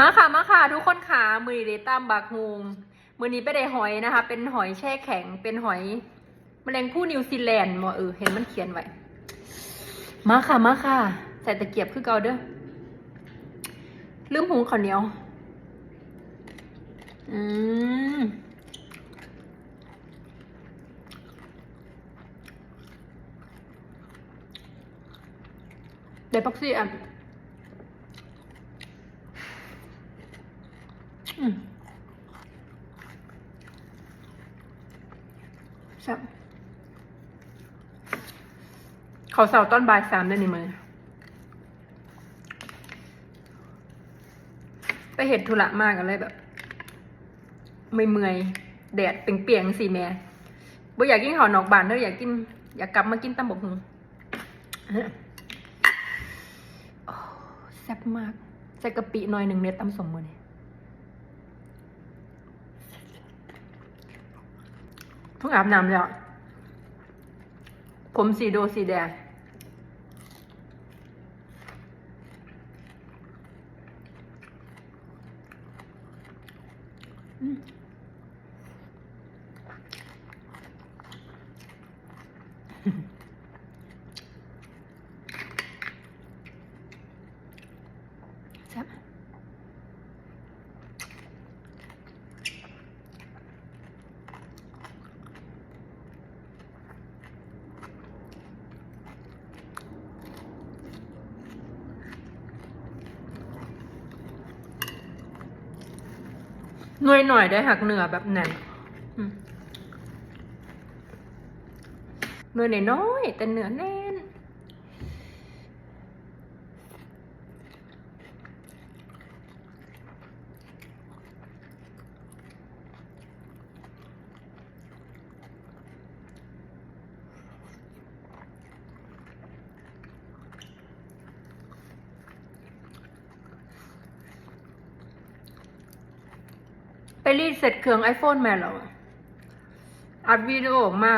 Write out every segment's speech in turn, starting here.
มาค่ะมาค่ะ ทุกคนขามือนี้ได้ตามบักฮุงมือนี้ไปได้หอยนะคะ เป็นหอยแช่แข็งเป็นหอยแมลงผู้นิวซีแลนด์มอเออเห็นมันเขียนไว้มาค่ะมาค่ะ ใส่ตะเกียบคือเกาเด้อลืมหุงข้าวเหนียว อืมเดี๋ยวปักซี่อะ อืมแซ่บเขาเสาต้นบ่ายสามได้ในมือไปเห็ดธุระมากกันเลยแบบไม่เมื่อยๆแดดเปรียงๆสิแม่บ่อยากกินข้าวนอกบ้านเด้ออยากกิน อยากกลับมากินตำบกหุงแซ่บมากใส่กะปิหน่อยหนึ่งเม็ดตำสมมือนี่ เพิ่งอาบน้ำแล้ว ผมสีโดสีแดงอื หน่วยหน่อยได้หักเหนือแบบนั้นอืมหน่วยน้อยแต่เนื้อแน่น ไปรีดเสร็จเครื่อง iPhone แม่แล้วอัดวิดีโอออกมา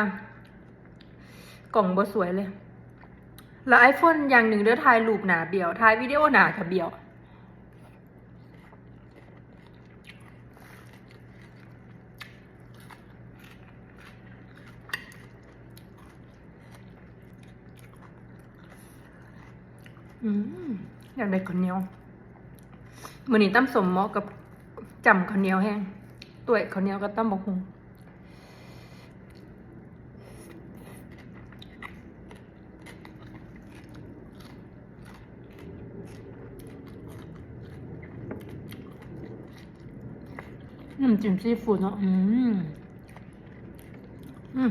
กล่องบ่สวยเลย แล้ว iPhone อย่างหนึ่งเด้อถ่ายรูปหนาเบี้ยวถ่ายวิดีโอหนากับเบี้ยวอืมอยากได้ข้าวเหนียว มือนี้ตั้มสมเหมาะกับจำข้าวเหนียวแห้ง ตัวเข้าวเหนียวกับตั้มบกฮุงน้ำจิ้มซีฟู้ดเนาะ อืม อืม